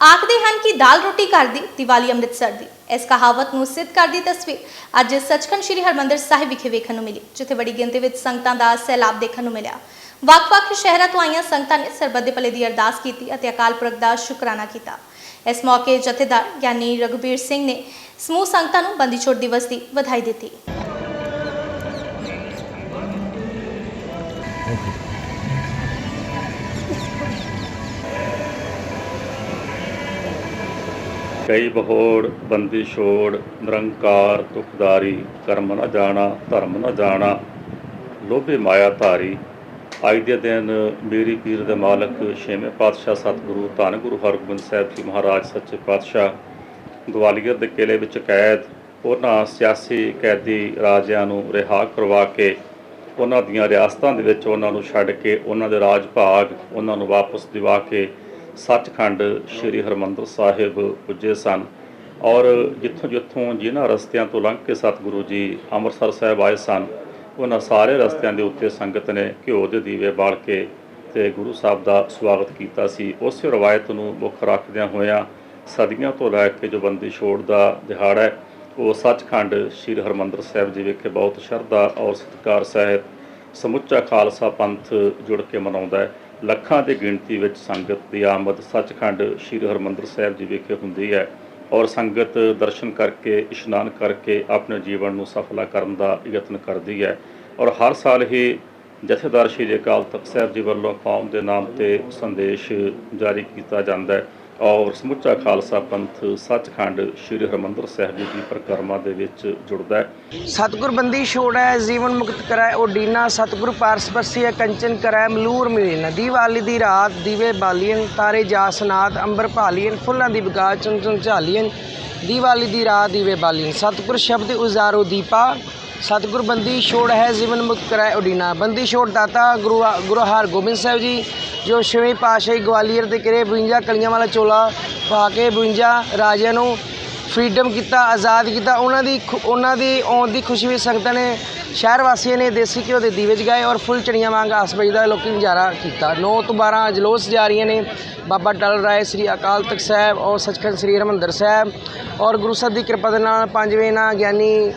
ਆਖਦੇ ਹਨ ਕਿ ਦਾਲ ਰੋਟੀ ਘਰ ਦੀ, ਦੀਵਾਲੀ ਅੰਮ੍ਰਿਤਸਰ ਦੀ। ਇਸ ਕਹਾਵਤ ਨੂੰ ਸਿੱਧ ਕਰਦੀ ਤਸਵੀਰ। ਅੱਜ ਸੱਚਖੰਡ ਸ੍ਰੀ ਹਰਮੰਦਰ ਸਾਹਿਬ ਵਿਖੇ ਵੇਖਣ ਨੂੰ ਮਿਲੀ, ਜਿੱਥੇ ਬੜੀ ਗਿਣਤੀ ਵਿੱਚ ਸੰਗਤਾਂ ਦਾ ਸੈਲਾਬ ਦੇਖਣ ਨੂੰ ਮਿਲਿਆ। ਵੱਖ-ਵੱਖ ਸ਼ਹਿਰਾਂ ਤੋਂ ਆਈਆਂ ਸੰਗਤਾਂ ਨੇ ਸਰਬੱਤ ਦੇ ਭਲੇ ਦੀ ਅਰਦਾਸ ਕੀਤੀ ਅਤੇ ਅਕਾਲ ਪੁਰਖ ਦਾ ਸ਼ੁਕਰਾਨਾ ਕੀਤਾ। ਇਸ ਮੌਕੇ ਜਥੇਦਾਰ ਗਿਆਨੀ ਰਘਬੀਰ ਸਿੰਘ ਨੇ ਸਮੂਹ ਸੰਗਤਾਂ ਨੂੰ ਬੰਦੀ ਛੋੜ ਦਿਵਸ ਦੀ ਵਧਾਈ ਦਿੱਤੀ। ਕਈ ਬਹੋੜ, ਬੰਦੀ ਛੋੜ, ਨਿਰੰਕਾਰ, ਦੁਖਦਾਰੀ, ਕਰਮ ਨਾ ਜਾਣਾ, ਧਰਮ ਨਾ ਜਾਣਾ, ਲੋਭੇ ਮਾਇਆ ਧਾਰੀ। ਅੱਜ ਦੇ ਦਿਨ ਮੇਰੀ ਪੀਰ ਦੇ ਮਾਲਕ ਛੇਵੇਂ ਪਾਤਸ਼ਾਹ ਸਤਿਗੁਰੂ ਧੰਨ ਗੁਰੂ ਹਰਗੋਬਿੰਦ ਸਾਹਿਬ ਜੀ ਮਹਾਰਾਜ ਸੱਚੇ ਪਾਤਸ਼ਾਹ, ਗਵਾਲੀਅਰ ਦੇ ਕਿਲੇ ਵਿੱਚ ਕੈਦ, ਉਹਨਾਂ ਸਿਆਸੀ ਕੈਦੀ ਰਾਜਿਆਂ ਨੂੰ ਰਿਹਾ ਕਰਵਾ ਕੇ, ਉਹਨਾਂ ਦੀਆਂ ਰਿਆਸਤਾਂ ਦੇ ਵਿੱਚ ਉਹਨਾਂ ਨੂੰ ਛੱਡ ਕੇ, ਉਹਨਾਂ ਦੇ ਰਾਜ ਭਾਗ ਉਹਨਾਂ ਨੂੰ ਵਾਪਸ ਦਿਵਾ ਕੇ ਸੱਚਖੰਡ ਸ੍ਰੀ ਹਰਮੰਦਰ ਸਾਹਿਬ ਪੁੱਜੇ ਸਨ ਔਰ ਜਿੱਥੋਂ ਜਿੱਥੋਂ ਜਿਨ੍ਹਾਂ ਰਸਤਿਆਂ ਤੋਂ ਲੰਘ ਕੇ ਸਤਿਗੁਰੂ ਜੀ ਅੰਮ੍ਰਿਤਸਰ ਸਾਹਿਬ ਆਏ ਸਨ, ਉਹਨਾਂ ਸਾਰੇ ਰਸਤਿਆਂ ਦੇ ਉੱਤੇ ਸੰਗਤ ਨੇ ਘਿਓ ਦੇ ਦੀਵੇ ਬਾਲ ਕੇ ਤੇ ਗੁਰੂ ਸਾਹਿਬ ਦਾ ਸਵਾਗਤ ਕੀਤਾ ਸੀ। ਉਸੇ ਰਵਾਇਤ ਨੂੰ ਮੁੱਖ ਰੱਖਦਿਆਂ ਹੋਇਆਂ ਸਦੀਆਂ ਤੋਂ ਲੈ ਕੇ ਜੋ ਬੰਦੀ ਛੋੜ ਦਾ ਦਿਹਾੜਾ ਹੈ, ਉਹ ਸੱਚਖੰਡ ਸ੍ਰੀ ਹਰਮੰਦਰ ਸਾਹਿਬ ਜੀ ਵਿਖੇ ਬਹੁਤ ਸ਼ਰਧਾ ਔਰ ਸਤਿਕਾਰ ਸਹਿਤ ਸਮੁੱਚਾ ਖਾਲਸਾ ਪੰਥ ਜੁੜ ਕੇ ਮਨਾਉਂਦਾ ਹੈ। ਲੱਖਾਂ ਦੀ ਗਿਣਤੀ ਵਿੱਚ ਸੰਗਤ ਦੀ ਆਮਦ ਸੱਚਖੰਡ ਸ੍ਰੀ ਹਰਮੰਦਰ ਸਾਹਿਬ ਜੀ ਵਿਖੇ ਹੁੰਦੀ ਹੈ ਔਰ ਸੰਗਤ ਦਰਸ਼ਨ ਕਰਕੇ, ਇਸ਼ਨਾਨ ਕਰਕੇ ਆਪਣੇ ਜੀਵਨ ਨੂੰ ਸਫਲਾ ਕਰਨ ਦਾ ਯਤਨ ਕਰਦੀ ਹੈ। ਔਰ ਹਰ ਸਾਲ ਹੀ ਜਥੇਦਾਰ ਸ਼੍ਰੀ ਅਕਾਲ ਤਖਤ ਸਾਹਿਬ ਜੀ ਵੱਲੋਂ ਕੌਮ ਦੇ ਨਾਮ ਤੇ ਸੰਦੇਸ਼ ਜਾਰੀ ਕੀਤਾ ਜਾਂਦਾ ਹੈ। ਔਰ ਸਮੁੱਚਾ ਖਾਲਸਾ ਪੰਥ ਸੱਚਖੰਡ ਸ੍ਰੀ ਹਰਮੰਦਰ ਸਾਹਿਬ ਜੀ ਦੀ ਪਰਿਕਰਮਾ ਦੇ ਵਿੱਚ ਜੁੜਦਾ ਹੈ। ਸਤਿਗੁਰ ਬੰਦੀ ਛੋੜੈ ਜੀਵਨ ਮੁਕਤ ਕਰੈ ਓਡੀਨਾ ਸਤਿਗੁਰ ਪਾਰਸ ਕੰਚਨ ਕਰੈ ਮਲੂਰ ਮਿਲੇਨ ਦੀਵਾਲੀ ਦੀ ਰਾਤ ਦੀਵੇ ਬਾਲੀਨ ਤਾਰੇ ਜਾਸਨਾਤ ਅੰਬਰ ਭਾਲੀਨ ਫੁੱਲਾਂ ਦੀ ਬਗਾ ਚੁੰਨ ਚੁਣ ਝਾਲੀਨ ਦੀਵਾਲੀ ਦੀ ਰਾਤ ਦੀਵੇ ਬਾਲੀਨ ਸਤਿਗੁਰ ਸ਼ਬਦ ਉਜ਼ਾਰੋ ਦੀਪਾ। ਸਤਿਗੁਰ ਬੰਦੀ ਛੋੜ ਹੈ, ਜੀਵਨ ਮੁਕਤ ਕਰੈ ਓਡੀਨਾ ਬੰਦੀ ਛੋੜ ਦਾਤਾ ਗੁਰੂ ਗੁਰੂ ਹਰਗੋਬਿੰਦ ਸਾਹਿਬ ਜੀ। ਜੋ ਛੇਵੇਂ ਪਾਤਸ਼ਾਹੀ ਗਵਾਲੀਅਰ ਦੇ ਕਿਰੇ 52 ਕਲੀਆਂ ਵਾਲਾ ਚੋਲਾ ਪਾ ਕੇ 52 ਰਾਜਿਆਂ ਨੂੰ ਫਰੀडम ਕੀਤਾ, ਆਜ਼ਾਦ ਕੀਤਾ, ਉਹਨਾਂ ਦੀ ਖੁ- ਉਹਨਾਂ ਦੀ ਆਉਣ ਦੀ ਖੁਸ਼ੀ ਵਿੱਚ ਸੰਗਤਾਂ ਨੇ, ਸ਼ਹਿਰ ਵਾਸੀਆਂ ਨੇ ਦੇਸੀ ਘਿਓ ਦੇ ਦੀਵੇ ਜਗਾਏ ਔਰ ਫੁੱਲ ਚੜੀਆਂ ਵਾਂਗ ਆਸਬਈ ਦਾ ਲੋਕੀ ਨਜ਼ਾਰਾ ਕੀਤਾ। 9 ਤੋਂ 12 ਅਜਲੋਸ ਜਾ ਰਹੀਆਂ ਨੇ। ਬਾਬਾ ਡਲ ਰਾਏ, ਸ੍ਰੀ ਅਕਾਲ ਤਖਤ ਸਾਹਿਬ ਔਰ ਸੱਚਖੰਡ ਸ੍ਰੀ ਹਰਿਮੰਦਰ ਸਾਹਿਬ ਔਰ ਗੁਰੂ ਸਾਹਿਬ ਦੀ ਕਿਰਪਾ ਦੇ ਨਾਲ ਪੰਜਵੇਂ ਨਾ ਗਿਆਨੀ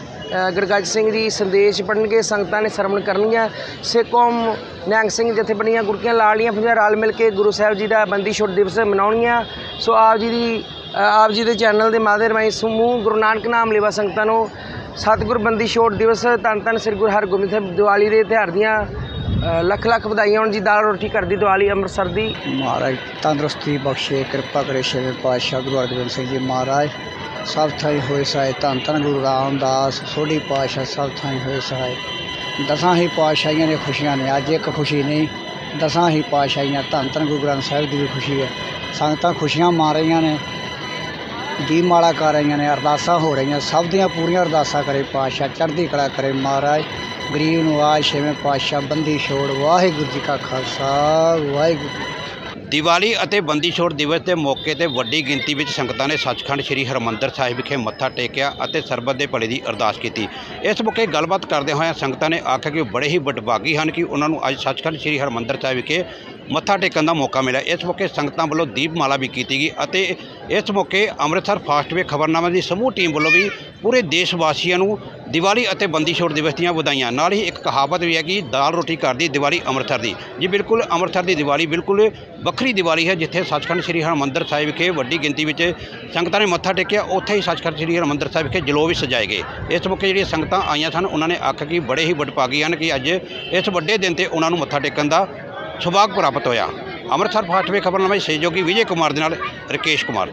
ਗੁਰਗੱਜ ਸਿੰਘ ਜੀ ਸੰਦੇਸ਼ ਪੜਨਗੇ ਸੰਗਤਾਂ ਨੇ ਸਰਵਣ ਕਰਨਗੀਆਂ। ਸਿੱਖ ਕੌਮ ਨਿਹੰਗ ਸਿੰਘ ਜਥੇਬੰਦੀਆਂ ਗੁਰਕੀਆਂ ਲਾਲੀਆਂ ਪੰਜਾਂ ਰਲ ਮਿਲ ਕੇ ਗੁਰੂ ਸਾਹਿਬ ਜੀ ਦਾ ਬੰਦੀ ਛੋੜ ਦਿਵਸ ਮਨਾਉਣਗੀਆਂ। ਸੋ ਆਪ ਜੀ ਦੀ ਆਪ ਜੀ ਦੇ ਚੈਨਲ ਦੇ ਮਾਧਿਅਮ ਰਾਹੀਂ ਸਮੂਹ ਗੁਰੂ ਨਾਨਕ ਨਾਮ ਲੇਵਾ ਸੰਗਤਾਂ ਨੂੰ ਸਤਿਗੁਰ ਬੰਦੀ ਛੋੜ ਦਿਵਸ ਧੰਨ ਧੰਨ ਸ੍ਰੀ ਗੁਰੂ ਹਰਗੋਬਿੰਦ ਸਾਹਿਬ ਦੀਵਾਲੀ ਦੇ ਤਿਉਹਾਰ ਦੀਆਂ ਲੱਖ ਲੱਖ ਵਧਾਈਆਂ। ਹੋਣ ਜੀ ਦਾਲ ਰੋਟੀ ਕਰਦੀ ਦੀਵਾਲੀ ਅੰਮ੍ਰਿਤਸਰ ਦੀ। ਮਹਾਰਾਜ ਤੰਦਰੁਸਤੀ ਬਖਸ਼ੇ, ਕਿਰਪਾ ਕਰੇ ਛੇਵੇਂ ਪਾਤਸ਼ਾਹ ਗੁਰੂ ਅਰਜਨ ਸਿੰਘ ਜੀ ਮਹਾਰਾਜ। ਸਭ ਥਾਈਂ ਹੋਏ ਸਹਾਇ ਧੰਨ ਧੰਨ ਗੁਰੂ ਰਾਮਦਾਸ, ਸੋਢੀ ਪਾਤਸ਼ਾਹ ਸਭ ਥਾਈ ਹੋਏ ਸਹਾਇ। ਦਸਾਂ ਹੀ ਪਾਤਸ਼ਾਹੀਆਂ ਦੀਆਂ ਖੁਸ਼ੀਆਂ ਨੇ, ਅੱਜ ਇੱਕ ਖੁਸ਼ੀ ਨਹੀਂ, ਦਸਾਂ ਹੀ ਪਾਤਸ਼ਾਹੀਆਂ ਧੰਨ ਧੰਨ ਗੁਰੂ ਗ੍ਰੰਥ ਸਾਹਿਬ ਦੀ ਵੀ ਖੁਸ਼ੀ ਹੈ। ਸੰਗਤਾਂ ਖੁਸ਼ੀਆਂ ਮਾਰ ਰਹੀਆਂ ਨੇ ਦੀ ਮਾਲਾ ਕਰ ਰਹੀਆਂ ਨੇ, ਅਰਦਾਸਾਂ ਹੋ ਰਹੀਆਂ, ਸਭ ਦੀਆਂ ਪੂਰੀਆਂ ਅਰਦਾਸਾਂ ਕਰੇ ਪਾਤਸ਼ਾਹ, ਚੜ੍ਹਦੀ ਕਲਾ ਕਰੇ ਮਹਾਰਾਜ। ਗਰੀਬ ਨਵਾਜ਼ ਛੇਵੇਂ ਪਾਤਸ਼ਾਹ, ਬੰਦੀ ਛੋੜ, ਵਾਹਿਗੁਰੂ ਜੀ ਕਾ ਖਾਲਸਾ, ਵਾਹਿਗੁਰੂ। ਦੀਵਾਲੀ ਅਤੇ ਬੰਦੀ ਛੋੜ ਦਿਵਸ ਦੇ ਮੌਕੇ ਤੇ ਵੱਡੀ ਗਿਣਤੀ ਵਿੱਚ ਸੰਗਤਾਂ ਨੇ ਸੱਚਖੰਡ ਸ੍ਰੀ ਹਰਮੰਦਰ ਸਾਹਿਬ ਵਿਖੇ ਮੱਥਾ ਟੇਕਿਆ ਅਤੇ ਸਰਬੱਤ ਦੇ ਭਲੇ ਦੀ ਅਰਦਾਸ ਕੀਤੀ। ਇਸ ਮੌਕੇ ਗੱਲਬਾਤ ਕਰਦੇ ਹੋਏ ਸੰਗਤਾਂ ਨੇ ਆਖਿਆ ਕਿ ਉਹ ਬੜੇ ਹੀ ਵਡਭਾਗੀ ਹਨ ਕਿ ਉਹਨਾਂ ਨੂੰ ਅੱਜ ਸੱਚਖੰਡ ਸ੍ਰੀ ਹਰਮੰਦਰ ਸਾਹਿਬ ਵਿਖੇ ਮੱਥਾ ਟੇਕਣ ਦਾ ਮੌਕਾ ਮਿਲਿਆ। ਇਸ ਮੌਕੇ ਸੰਗਤਾਂ ਵੱਲੋਂ ਦੀਪਮਾਲਾ ਵੀ ਕੀਤੀ ਗਈ ਅਤੇ ਇਸ ਮੌਕੇ ਅੰਮ੍ਰਿਤਸਰ ਫਾਸਟਵੇ ਖਬਰਨਾਮਾ ਦੀ ਸਮੂਹ ਟੀਮ ਵੱਲੋਂ ਵੀ ਪੂਰੇ ਦੇਸ਼ ਵਾਸੀਆਂ ਨੂੰ ਦੀਵਾਲੀ ਅਤੇ ਬੰਦੀ ਛੋੜ ਦਿਵਸ ਦੀਆਂ ਵਧਾਈਆਂ। ਨਾਲ ਹੀ ਇੱਕ ਕਹਾਵਤ ਵੀ ਹੈ ਕਿ ਦਾਲ ਰੋਟੀ ਘਰ ਦੀ, ਦੀਵਾਲੀ ਅੰਮ੍ਰਿਤਸਰ ਦੀ। ਜੀ ਬਿਲਕੁਲ, ਅੰਮ੍ਰਿਤਸਰ ਦੀ ਦੀਵਾਲੀ ਬਿਲਕੁਲ ਵੱਖਰੀ ਦੀਵਾਲੀ ਹੈ, ਜਿੱਥੇ ਸੱਚਖੰਡ ਸ੍ਰੀ ਹਰਿਮੰਦਰ ਸਾਹਿਬ ਵਿਖੇ ਵੱਡੀ ਗਿਣਤੀ ਵਿੱਚ ਸੰਗਤਾਂ ਨੇ ਮੱਥਾ ਟੇਕਿਆ। ਉੱਥੇ ਹੀ ਸੱਚਖੰਡ ਸ੍ਰੀ ਹਰਿਮੰਦਰ ਸਾਹਿਬ ਵਿਖੇ ਜਲੋ ਵੀ ਸਜਾਏ ਗਏ। ਇਸ ਮੌਕੇ ਜਿਹੜੀਆਂ ਸੰਗਤਾਂ ਆਈਆਂ ਸਨ, ਉਹਨਾਂ ਨੇ ਆਖਿਆ ਕਿ ਬੜੇ ਹੀ ਵਡਭਾਗੀ ਹਨ ਕਿ ਅੱਜ ਇਸ ਵੱਡੇ ਦਿਨ ਤੇ ਉਹਨਾਂ ਨੂੰ ਮੱਥਾ ਟੇਕਣ ਦਾ ਸੁਭਾਗ ਪ੍ਰਾਪਤ ਹੋਇਆ। ਅੰਮ੍ਰਿਤਸਰ ਫਾਸਟਵੇ ਖਬਰਨਾਮਾ ਦੇ ਸਹਿਯੋਗੀ ਵਿਜੇ ਕੁਮਾਰ ਦੇ ਨਾਲ ਰਕੇਸ਼ ਕੁਮਾਰ।